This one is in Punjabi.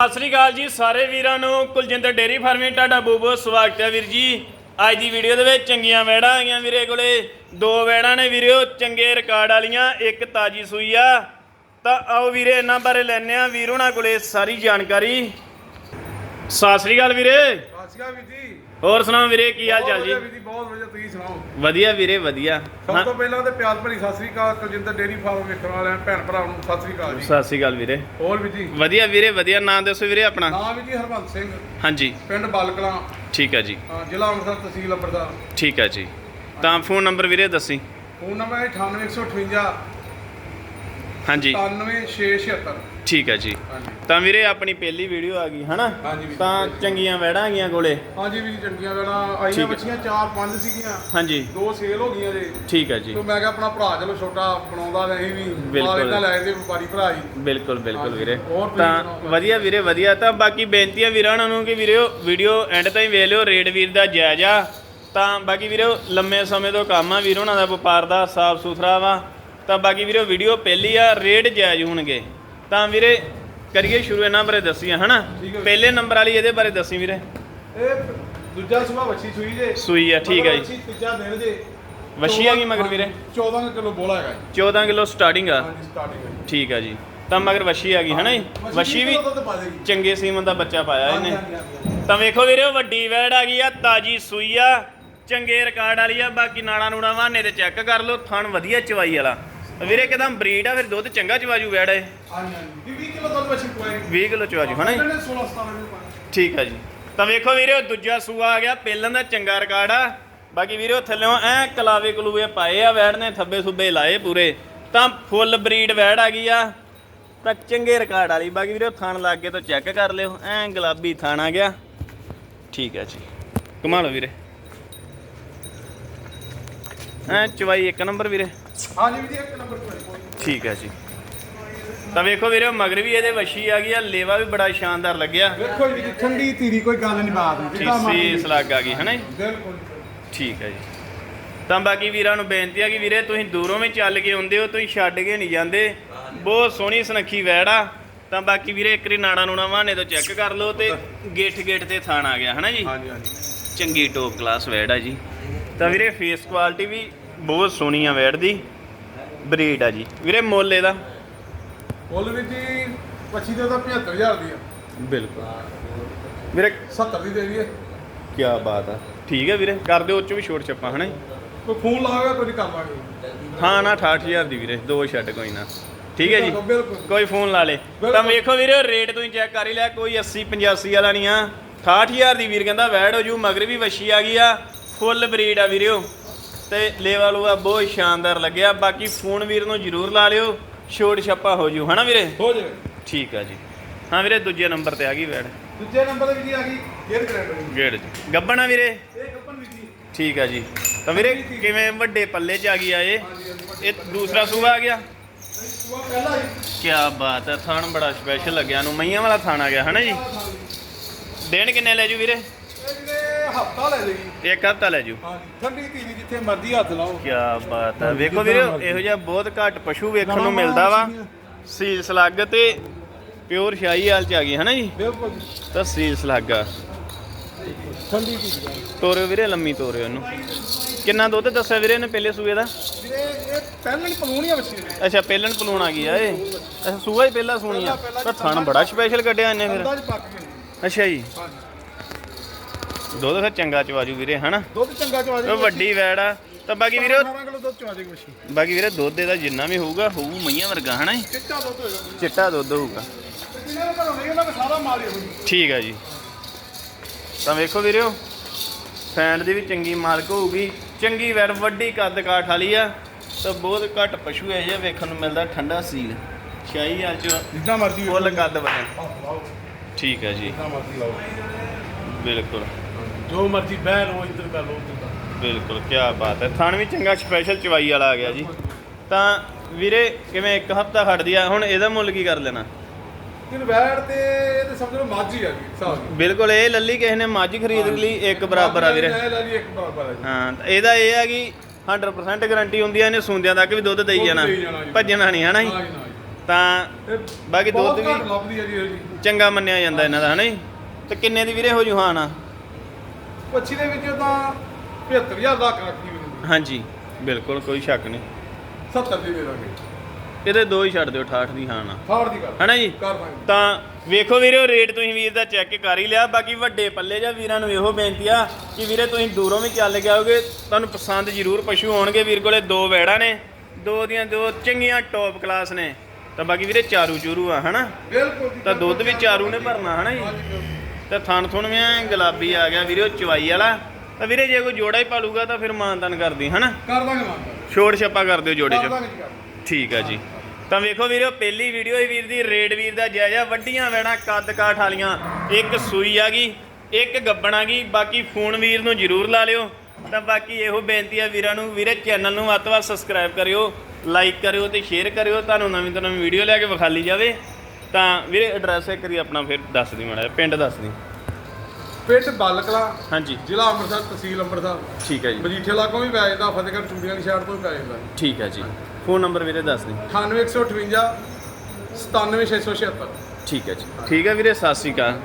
ਸਤਿ ਸ੍ਰੀ ਅਕਾਲ ਜੀ ਸਾਰੇ ਵੀਰਾਂ ਨੂੰ। ਕੁਲਜਿੰਦਰ ਡੇਰੀ ਫਾਰਮਿੰਗ, ਤੁਹਾਡਾ ਬਹੁਤ ਬਹੁਤ ਸਵਾਗਤ ਹੈ ਵੀਰ ਜੀ। ਅੱਜ ਦੀ ਵੀਡੀਓ ਦੇ ਵਿੱਚ ਚੰਗੀਆਂ ਵੈੜਾਂ ਆਈਆਂ ਵੀਰੇ ਕੋਲੇ। ਦੋ ਵੈੜਾਂ ਨੇ ਵੀਰਿਓ ਚੰਗੇ ਰਿਕਾਰਡ ਵਾਲੀਆਂ, ਇੱਕ ਤਾਜੀ ਸੂਈ ਆ। ਤਾਂ ਆਓ ਵੀਰੇ ਇਹਨਾਂ ਬਾਰੇ ਲੈਣੇ ਆ ਵੀਰ ਉਹਨਾਂ ਕੋਲੇ ਸਾਰੀ ਜਾਣਕਾਰੀ। ਸਤਿ ਸ੍ਰੀ ਅਕਾਲ ਵੀਰੇ। ਸਤਿ ਸ਼੍ਰੀ ਅਕਾਲ ਵੀਰ ਜੀ। ਹੋਰ ਸੁਣਾਓ ਵੀਰੇ ਕੀ ਹਾਲ ਚਾਲ ਜੀ? ਬਹੁਤ ਵਧੀਆ ਜੀ ਬਹੁਤ ਵਧੀਆ ਤੁਸੀਂ ਸੁਣਾਓ? ਵਧੀਆ ਵੀਰੇ ਵਧੀਆ। ਸਭ ਤੋਂ ਪਹਿਲਾਂ ਤੇ ਪਿਆਰ ਭਰੀ ਸਤਿ ਸ੍ਰੀ ਅਕਾਲ ਕੁਲਜਿੰਦਰ ਡੇਰੀ ਫਾਰਮ ਵੇਖਣ ਵਾਲਿਆਂ ਭੈਣ ਭਰਾਵਾਂ ਨੂੰ ਸਤਿ ਸ੍ਰੀ ਅਕਾਲ ਜੀ। ਸਤਿ ਸ੍ਰੀ ਅਕਾਲ ਵੀਰੇ। ਹੋਰ ਵੀ ਜੀ? ਵਧੀਆ ਵੀਰੇ ਵਧੀਆ। ਨਾਮ ਦੱਸੋ ਵੀਰੇ ਆਪਣਾ। ਨਾਮ ਵੀ ਜੀ ਹਰਵੰਤ ਸਿੰਘ। ਹਾਂਜੀ। ਪਿੰਡ ਬਲਕਲਾਂ। ਠੀਕ ਹੈ ਜੀ। ਜ਼ਿਲ੍ਹਾ ਅੰਮ੍ਰਿਤਸਰ ਤਹਿਸੀਲ ਅੰਮ੍ਰਿਤਸਰ ਠੀਕ ਹੈ ਜੀ। ਤਾਂ ਫੋਨ ਨੰਬਰ ਵੀਰੇ ਦੱਸੀ। ਫੋਨ ਨੰਬਰ ਹੈ 98158 ਹਾਂਜੀ। 99676 ਠੀਕ ਹੈ ਜੀ। ਹਾਂਜੀ। ਤਾਂ ਵੀਰੇ ਆਪਣੀ ਪਹਿਲੀ ਵੀਡੀਓ ਆ ਗਈ ਹਨਾ? ਹਾਂਜੀ ਵੀਰੇ। ਤਾਂ ਚੰਗੀਆਂ ਵੈੜਾਂ ਆ ਗਈਆਂ ਕੋਲੇ। ਹਾਂਜੀ ਵੀ ਚੰਗੀਆਂ ਵੇਲਾਂ ਠੀਕ ਆਈਆਂ। ਬੱਚੀਆਂ ਚਾਰ ਪੰਜ ਸੀਗੀਆਂ। ਹਾਂਜੀ। ਦੋ ਸੇਲ ਹੋ ਗਈਆਂ ਜੇ। ਠੀਕ ਹੈ ਜੀ। ਤੇ ਮੈਂ ਕਿਹਾ ਆਪਣਾ ਭਰਾ ਚਲੋ ਛੋਟਾ ਬਣਾਉਂਦਾ ਤੇ ਅਸੀਂ ਵੀ ਬਿਲਕੁਲ। ਨਾਲ ਇਹਨਾਂ ਲੈ ਦੇ ਵਪਾਰੀ ਭਰਾ ਜੀ ਬਿਲਕੁਲ ਬਿਲਕੁਲ ਹਾਂਜੀ। ਵੀਰੇ। ਹੋਰ ਤੁਸੀਂ ਤਾਂ ਸੁਣਾਓ? ਵਧੀਆ ਵੀਰੇ ਵਧੀਆ। ਤਾਂ ਬਾਕੀ ਬੇਨਤੀਆਂ ਵੀਰਾਂ ਨੂੰ ਕਿ ਵੀਰੇ ਵੀਡੀਓ ਐਂਡ ਤਾਈਂ ਵੇਖ ਲਿਓ ਰੇਡ ਵੀਰ ਦਾ ਜਾਇਜ਼ ਆ। ਤਾਂ ਬਾਕੀ ਵੀਰੇ ਲੰਮੇ ਸਮੇਂ ਤੋਂ ਕੰਮ ਆ ਵੀਰ ਉਹਨਾਂ ਦਾ ਵਪਾਰ ਦਾ ਸਾਫ਼ ਸੁਥਰਾ ਵਾ। ਤਾਂ ਬਾਕੀ ਵੀਰੇ ਵੀਡੀਓ ਪਹਿਲੀ ਆ ਰੇਡ ਜਾਇਜ਼ ਹੋਣਗੇ। ਤਾਂ ਵੀਰੇ ਕਰੀਏ ਸ਼ੁਰੂ ਇਹਨਾਂ ਬਾਰੇ ਦੱਸੀਆਂ ਹਨਾ। ਪਹਿਲੇ ਨੰਬਰ ਵਾਲੀ ਇਹਦੇ ਬਾਰੇ ਦੱਸੀ ਵੀਰੇ। ਇਹ ਦੂਜਾ ਸੁਭਾ ਵੱਛੀ ਸੂਈ ਜੇ। ਸੂਈ ਆ ਠੀਕ ਹੈ ਜੀ। ਤੀਜਾ ਦਿਨ ਜੇ। ਵੱਛੀ ਆ ਗਈ ਮਗਰ ਵੀਰੇ? 14 ਕਿਲੋ ਬੋਲਾ ਹੈਗਾ ਜੀ। 14 ਕਿਲੋ ਸਟਾਰਟਿੰਗ ਆ। ਹਾਂਜੀ ਸਟਾਰਟਿੰਗ ਹੈ ਠੀਕ ਆ ਜੀ। ਤਾਂ ਮਗਰ ਵੱਛੀ ਆ ਗਈ ਹਨਾ ਜੀ? ਵੱਛੀ ਵੀ ਚੰਗੇ ਸੀਮਨ ਦਾ ਬੱਚਾ ਪਾਇਆ ਇਹਨੇ। ਤਾਂ ਵੇਖੋ ਵੀਰੇ ਵੱਡੀ ਵੈੜ ਆ ਗਈ ਆ ਤਾਜੀ ਸੂਈ ਆ। ਚੰਗੇ ਰਿਕਾਰਡ ਵਾਲੀ ਆ ਬਾਕੀ ਨਾੜਾ ਨੂੜਾ ਵਾਹਨੇ ਤੇ ਚੈੱਕ ਕਰ ਲਓ ਥਣ ਵਧੀਆ ਚਵਾਈ ਵਾਲਾ। ਵੀਰੇ ਕਿਦਾਂ ਬਰੀਡ ਆ ਫਿਰ ਦੁੱਧ ਚੰਗਾ ਚਵਾਜੂ ਵੈੜ ਇਹ। ਹਾਂਜੀ ਹਾਂਜੀ। 20 ਕਿਲੋ ਦੁੱਧ ਵੱਛੀ ਪਵਾਏਗੀ 20 ਕਿਲੋ ਚਵਾਜੂ ਹਨਾ ਜੀ? ਇਹਨਾਂ ਨੇ 16 17 ਕਿਲੋ ਪਾਇਆ। ਠੀਕ ਆ ਜੀ। ਤਾਂ ਵੇਖੋ ਵੀਰੇ ਉਹ ਦੂਜਾ ਸੂਆ ਆ ਗਿਆ ਪਹਿਲਾਂ ਦਾ ਚੰਗਾ ਰਿਕਾਰਡ ਆ। ਬਾਕੀ ਵੀਰੇ ਉਹ ਥੱਲੇੋਂ ਐ ਕਲਾਵੇ ਕਲੂਵੇ ਪਾਏ ਆ ਵੈੜ ਨੇ ਥੱਬੇ ਸੁੱਬੇ ਲਾਏ ਪੂਰੇ। ਤਾਂ ਫੁੱਲ ਬਰੀਡ ਵੈੜ ਆ ਗਈ ਆ। ਤਾਂ ਚੰਗੇ ਰਿਕਾਰਡ ਵਾਲੀ। ਬਾਕੀ ਵੀਰੇ ਥਣ ਲੱਗ ਕੇ ਤੋਂ ਚੈੱਕ ਕਰ ਲਿਓ। ਐ ਗੁਲਾਬੀ ਥਣ ਆ ਗਿਆ। ਠੀਕ ਆ ਜੀ। ਕਮਾ ਲਓ ਵੀਰੇ। ਐ ਚਵਾਈ ਇੱਕ ਨੰਬਰ ਵੀਰੇ। ਹਾਂਜੀ ਵੀ ਜੀ ਇੱਕ ਨੰਬਰ ਤੇ ਕੋਈ ਠੀਕ ਆ ਜੀ। ਤਾਂ ਵੇਖੋ ਵੀਰੇ ਮਗਰ ਵੀ ਇਹਦੇ ਵਸ਼ੀ ਆ ਗਈ ਆ ਲੇਵਾ ਵੀ ਬੜਾ ਸ਼ਾਨਦਾਰ ਲੱਗਿਆ। ਵੇਖੋ ਜੀ ਠੰਡੀ ਧੀਰੀ ਕੋਈ ਗੱਲ ਨਹੀਂ ਬਾਤ ਨਹੀਂ ਠੀਸੀ। ਸਲੱਗ ਆ ਗਈ ਹਨਾ ਜੀ? ਬਿਲਕੁਲ ਠੀਕ ਹੈ ਜੀ। ਤਾਂ ਬਾਕੀ ਵੀਰਾਂ ਨੂੰ ਬੇਨਤੀ ਆ ਕਿ ਵੀਰੇ ਤੁਸੀਂ ਦੂਰੋਂ ਵੀ ਚੱਲ ਕੇ ਆਉਂਦੇ ਹੋ ਤੁਸੀਂ ਛੱਡ ਕੇ ਨਹੀਂ ਜਾਂਦੇ। ਬਹੁਤ ਸੋਹਣੀ ਸੁਨੱਖੀ ਵੈੜ ਤਾਂ ਬਾਕੀ ਵੀਰੇ ਇੱਕ ਰੀ ਨਾੜਾ ਨੂਣਾ ਵਾਹਨੇ ਤੋਂ ਚੈੱਕ ਕਰ ਲਓ ਤੇ ਗੇਟ ਗੇਟ ਤੇ ਥਾਣ ਆ ਗਿਆ ਹਨਾ ਜੀ? ਹਾਂਜੀ ਹਾਂਜੀ। ਚੰਗੀ ਟੋਪ ਕਲਾਸ ਵੈੜ ਆ ਜੀ। ਤਾਂ ਵੀਰੇ ਫੇਸ ਕੁਆਲਿਟੀ ਵੀ ਬਹੁਤ ਸੋਹਣੀ ਆ ਵੈੜ ਦੀ। ਬਰੀਡ ਆ ਜੀ। ਵੀਰੇ ਮੁੱਲ ਇਹਦਾ? ਮੁੱਲ ਵੀ ਜੀ ਵੱਛੀ ਦੇ ਤਾਂ 75000 ਦੀ ਆ। ਬਿਲਕੁਲ। ਵੀਰੇ 70 ਦੀ ਦੇ ਦਈਏ। ਕੀ ਬਾਤ ਆ। ਠੀਕ ਹੈ ਵੀਰੇ ਕਰ ਦਿਓ ਉਹ ਚ ਵੀ ਛੋਟ ਛੱਪਾ ਹਨਾ ਕੋਈ ਫੋਨ ਲਾਵੇਗਾ ਕੋਈ ਨਹੀਂ ਕਰ ਲਾਂਗੇ ਹਾਂ ਨਾ 68000 ਦੀ ਵੀਰੇ ਦੋ ਛੱਡ ਕੋਈ ਨਾ। ਠੀਕ ਹੈ ਜੀ? ਕੋਈ ਫੋਨ ਲਾ ਲੇ। ਤਾਂ। ਵੇਖੋ ਵੀਰੇ ਰੇਟ ਤੁਸੀਂ ਚੈੱਕ ਕਰ ਹੀ ਲਿਆ ਕੋਈ 80 85 ਵਾਲਾ ਨਹੀਂ ਆ। 68000 ਦੀ ਵੀਰ ਕਹਿੰਦਾ ਵੈੜ ਹੋ ਜੂ ਮਗਰ ਵੀ ਵਸ਼ੀ ਆ ਗਈ ਆ। ਫੁੱਲ ਬਰੀਡ ਆ ਵੀਰਿਓ ਤੇ ਲੇਵਾ ਲੂਆ ਬਹੁਤ ਸ਼ਾਨਦਾਰ ਲੱਗਿਆ। ਬਾਕੀ ਫੋਨ ਵੀਰ ਨੂੰ ਜ਼ਰੂਰ ਲਾ ਲਿਓ। ਛੋਟ ਛੱਪਾ ਹੋ ਜੂ। ਹਨਾ ਵੀਰੇ? ਹੋ ਜਾਵੇ। ਠੀਕ ਆ ਜੀ। ਹਾਂ ਵੀਰੇ ਦੂਜੇ ਨੰਬਰ ਤੇ ਆ ਗਈ ਵੈੜ। ਦੂਜੇ ਨੰਬਰ ਤੇ ਵੀ ਜੀ ਆ ਗਈ। ਗੇਅਰ ਗ੍ਰੈਂਡਰ ਗੇੜ ਜੀ ਗੱਬਣਾ ਵੀਰੇ? ਇਹ ਕੱਪਨ ਵੀ ਜੀ ਠੀਕ ਆ ਜੀ। ਤਾਂ ਵੀਰੇ ਕਿਵੇਂ ਵੱਡੇ ਪੱਲੇ ਚ ਆ ਗਈ ਆ ਇਹ? ਇਹ ਦੂਸਰਾ ਸੂਆ ਆ ਗਿਆ? ਸੁਆ ਪਹਿਲਾ ਹੀ। ਕੀ ਬਾਤ ਹੈ ਥਾਣ ਬੜਾ ਸਪੈਸ਼ਲ ਲੱਗਿਆ। ਨੂੰ ਮਈਆਂ ਵਾਲਾ ਥਾਣ ਆ ਗਿਆ। ਹਨਾ ਜੀ? ਦਿਨ ਕਿੰਨੇ ਲੈ ਜੂ ਵੀਰੇ? ਹਫਤਾ ਲੈ ਜਾਏਗੀ ਇੱਕ ਹਫਤਾ ਲੈ ਜੂ। ਹਾਂਜੀ ਠੰਡੀ ਧੀਰੀ ਜਿੱਥੇ ਮਰਜ਼ੀ ਹੱਥ ਲਾਓ। ਕੀ ਬਾਤ ਹੈ ਵੇਖੋ ਵੀਰੇ ਇਹੋ ਜਿਹਾ ਬਹੁਤ ਘੱਟ ਪਸ਼ੂ ਵੇਖਣ ਨੂੰ ਮਿਲਦਾ ਵਾ। ਸੀਲ ਸਲੱਗ ਤੇ ਪਿਓਰ ਸ਼ਾਹੀ ਹਾਲ ਚ ਆ ਗਈ ਹਨਾ ਜੀ? ਬਿਲਕੁਲ। ਤਾਂ ਸੀਲ ਸਲੱਗ ਆ। ਠੰਡੀ ਧੀਰੀ ਤੋਰਿਓ ਵੀਰੇ ਲੰਮੀ ਤੋਰਿਓ ਇਹਨੂੰ। ਕਿੰਨਾ ਦੁੱਧ ਦੱਸਿਆ ਵੀਰੇ ਨੇ ਪਹਿਲੇ ਸੂਏ ਦਾ? ਵੀਰੇ ਇਹ ਪਹਿਲਾਂ ਹੀ ਪਲੂਣੀ ਆ ਬੱਚੀ ਅੱਛਾ ਪਹਿਲਣ ਪਲੂਣ ਆ ਗਈ ਆ ਇਹ। ਅੱਛਾ ਸੂਆ ਹੀ ਪਹਿਲਾ ਸੂਣੀ ਆ। ਤਾਂ ਥਣ ਬੜਾ ਸਪੈਸ਼ਲ ਕੱਢਿਆ ਇਹਨੇ ਫਿਰ। ਅੱਛਾ ਜੀ। ਹਾਂਜੀ। ਦੁੱਧ ਫਿਰ ਚੰਗਾ ਚਵਾਜੂ ਵੀਰੇ ਹਨਾ? ਦੁੱਧ ਚੰਗਾ ਚਵਾ ਉਹ ਵੱਡੀ ਵੈੜ ਆ। ਤਾਂ ਬਾਕੀ ਵੀਰੇ ਉਹ 18 ਕਿਲੋ ਦੁੱਧ ਚਵਾ ਦੇਗੀ ਬੱਚੀ ਬਾਕੀ ਵੀਰੇ ਦੁੱਧ ਇਹਦਾ ਜਿੰਨਾ ਵੀ ਹੋਊਗਾ ਹੋਊ ਮਈਆਂ ਵਰਗਾ ਹਨਾ? ਚਿੱਟਾ ਦੁੱਧ ਹੋਏਗਾ। ਚਿੱਟਾ ਦੁੱਧ ਹੋਊਗਾ। ਜਿਹਨਾਂ ਦੇ ਘਰੋਂ ਨਹੀਂ ਉਹਨਾਂ ਦਾ ਸਾਰਾ ਮਾਲ ਹੀ ਹੋਊ ਠੀਕ ਆ ਜੀ। ਤਾਂ ਵੇਖੋ ਵੀਰਿਓ ਫੈਂਡ ਦੀ ਵੀ ਚੰਗੀ ਮਾਲਕ ਹੋਊਗੀ। ਚੰਗੀ ਵੈੜ ਵੱਡੀ ਕੱਦ ਕਾਠ ਵਾਲੀ ਆ। ਤਾਂ ਬਹੁਤ ਘੱਟ ਪਸ਼ੂ ਇਹ ਜਿਹਾ ਵੇਖਣ ਨੂੰ ਮਿਲਦਾ ਠੰਡਾ ਸੀਲ। ਸ਼ਾਹੀ ਹਾਲ ਚ ਜਿੱਦਾਂ ਮਰਜ਼ੀ ਫੁੱਲ ਕੱਦ ਲਾਓ ਠੀਕ ਆ ਜੀ। ਜਿੱਦਾਂ ਮਰਜ਼ੀ ਲਾਓ। ਬਿਲਕੁਲ। ਜੋ ਮਰਜ਼ੀ ਬਹਿ ਲਓ ਇੱਧਰ ਕਰ ਲਓ ਉੱਧਰ ਕਰ ਬਿਲਕੁਲ ਕੀ ਬਾਤ ਹੈ। ਥਣ ਵੀ ਚੰਗਾ ਸਪੈਸ਼ਲ ਚਵਾਈ ਵਾਲਾ ਆ ਗਿਆ ਜੀ। ਤਾਂ ਵੀਰੇ ਕਿਵੇਂ ਇੱਕ ਹਫਤਾ ਖੜਦੀ ਆ ਹੁਣ ਇਹਦਾ ਮੁੱਲ ਕੀ ਕਰ ਲੈਣਾ? ਦਿਨ ਬੈਠ ਤੇ ਇਹ ਤੇ ਸਮਝ ਲਓ ਮਾਝੀ ਆ ਗਈ ਦੀ ਬਿਲਕੁਲ ਇਹ ਲੱਲੀ ਕਿਸੇ ਨੇ ਮੱਝ ਖਰੀਦ ਲਈ ਇੱਕ ਬਰਾਬਰ ਆ ਵੀਰੇ। ਲੈ ਲੈ ਜੀ ਇੱਕ ਬਰਾਬਰ ਆ ਜੀ। ਹਾਂ ਤਾਂ ਇਹਦਾ ਇਹ ਆ ਕਿ 100% ਗਾਰੰਟੀ ਹੁੰਦੀ ਆ ਇਹਨੇ ਸੂੰਦਿਆਂ ਤੱਕ ਵੀ ਦੁੱਧ ਦੇਈ ਦੁੱਧ ਜਾਣਾ। ਦੇਈ ਜਾਣਾ ਜੀ। ਭੱਜਣਾ ਨਹੀਂ ਹਨਾ ਜੀ? ਹਾਂ ਜੀ ਨਾ ਜੀ। ਤਾਂ ਤੇ ਬਾਕੀ ਦੁੱਧ ਬਹੁਤ ਵੀ ਘੱਟ ਲੱਭਦੀ ਆ ਜੀ ਇਹ ਜੀ। ਚੰਗਾ ਮੰਨਿਆ ਜਾਂਦਾ ਇਹਨਾਂ ਦਾ ਹਨਾ ਜੀ? ਤੇ ਕਿੰਨੇ ਦੀ ਵੀਰੇ ਹੋ ਜੂ ਹਾਂ ਨਾ ਪੱਛੀ ਦੇ ਵਿੱਚ ਤਾਂ 75000 ਦਾ ਰੱਖੀ ਮੈਨੂੰ ਹਾਂਜੀ ਬਿਲਕੁਲ ਕੋਈ ਸ਼ੱਕ ਨਹੀਂ। 70 ਦੀ ਦੇ ਦਾਂਗੇ। ਇਹਦੇ ਦੋ ਹੀ ਛੱਡ ਦਿਓ 68 ਦੀ ਹਾਂ ਨਾ। ਫਾੜ ਦੀ ਗੱਲ ਹਨਾ ਜੀ? ਕਰ ਦਾਂਗੇ। ਤਾਂ ਵੇਖੋ ਵੀਰੇ ਰੇਟ ਤੁਸੀਂ ਵੀਰ ਦਾ ਚੈੱਕ ਕਰ ਹੀ ਲਿਆ। ਬਾਕੀ ਵੱਡੇ ਪੱਲੇ ਜਾਂ ਵੀਰਾਂ ਨੂੰ ਇਹੋ ਬੇਨਤੀ ਆ ਕਿ ਵੀਰੇ ਤੁਸੀਂ ਦੂਰੋਂ ਵੀ ਚੱਲ ਕੇ ਆਓਗੇ ਤੁਹਾਨੂੰ ਪਸੰਦ ਜ਼ਰੂਰ ਪਸ਼ੂ ਹੋਣਗੇ ਵੀਰ ਕੋਲੇ ਦੋ ਵੈੜਾਂ ਨੇ ਦੋ ਦੀਆਂ ਦੋ ਚੰਗੀਆਂ ਟੌਪ ਕਲਾਸ ਨੇ। ਤਾਂ ਬਾਕੀ ਵੀਰੇ ਚਾਰੂ ਚੂਰੂ ਆ ਹਨਾ? ਬਿਲਕੁਲ ਜੀ ਤਾਂ ਦੁੱਧ ਵੀ ਚਾਰੂ ਨੇ ਭਰਨਾ ਹਨਾ ਜੀ? ਹਾਂਜੀ, ਬਿਲਕੁਲ। ਤੇ ਥਣ ਥੁਣ ਵੀ ਐਂ ਗੁਲਾਬੀ ਆ ਗਿਆ ਵੀਰੇ ਉਹ ਚਵਾਈ ਵਾਲਾ। ਤਾਂ ਵੀਰੇ ਜੇ ਕੋਈ ਜੋੜਾ ਹੀ ਪਾਲੂਗਾ ਤਾਂ ਫਿਰ ਮਾਨਤਨ ਕਰਦੀ ਹਨਾ? ਕਰ ਦਾਂਗੇ ਮਾਨਤਾ ਛੋੜ ਛੱਪਾ ਕਰ ਦਿਓ ਜੋੜੇ 'ਚ। ਠੀਕ ਆ ਜੀ। ਤਾਂ ਵੇਖੋ ਵੀਰੋ ਪਹਿਲੀ ਵੀਡੀਓ ਹੀ ਵੀਰ ਦੀ ਰੇਡ ਵੀਰ ਦਾ ਜਾਇਜ਼ਾ। ਵੱਡੀਆਂ ਵੈਣਾ ਕੱਦ ਕਾਠ ਵਾਲੀਆਂ। ਇੱਕ ਸੂਈ ਆ ਗਈ ਇੱਕ ਗੱਬਣ ਆ ਗਈ। ਬਾਕੀ ਫੋਨ ਵੀਰ ਨੂੰ ਜ਼ਰੂਰ ਲਾ ਲਿਓ। ਤਾਂ ਬਾਕੀ ਇਹੋ ਬੇਨਤੀ ਆ ਵੀਰਾਂ ਨੂੰ ਵੀਰੇ ਚੈਨਲ ਨੂੰ ਵੱਧ ਤੋਂ ਵੱਧ ਸਬਸਕ੍ਰਾਈਬ ਕਰਿਓ ਲਾਈਕ ਕਰਿਓ ਤੇ ਸ਼ੇਅਰ ਕਰਿਓ। ਤੁਹਾਨੂੰ ਨਵੀਂ ਤੋਂ ਨਵੀਂ ਵੀਡੀਓ ਲੈ ਕੇ ਵਿਖਾਲੀ ਜਾਵੇ। ਤਾਂ ਵੀਰੇ ਐਡਰੈਸ ਇੱਕ ਵਾਰੀ ਆਪਣਾ ਫਿਰ ਦੱਸ ਦੀ ਮਾੜਾ ਜਿਹਾ, ਪਿੰਡ ਦੱਸ ਦੀ। ਪਿੰਡ ਬਲਕਲਾ ਹਾਂਜੀ। ਜ਼ਿਲ੍ਹਾ ਅੰਮ੍ਰਿਤਸਰ ਤਹਿਸੀਲ ਅੰਮ੍ਰਿਤਸਰ। ਠੀਕ ਹੈ ਜੀ। ਮਜੀਠੇ ਲਾਗੋਂ ਵੀ ਪੈ ਜਾਂਦਾ ਫਤਿਹਗੜ੍ਹ ਚੂੜੀਆਂ ਦੀ ਸ਼ਹਿਰ ਤੋਂ ਵੀ ਪੈ ਜਾਂਦਾ। ਠੀਕ ਹੈ ਜੀ। ਫੋਨ ਨੰਬਰ ਵੀਰੇ ਦੱਸ ਦੀ। 98158 97676 ਠੀਕ ਹੈ ਜੀ। ਠੀਕ ਹੈ ਵੀਰੇ ਸਤਿ ਸ਼੍ਰੀ ਅਕਾਲ।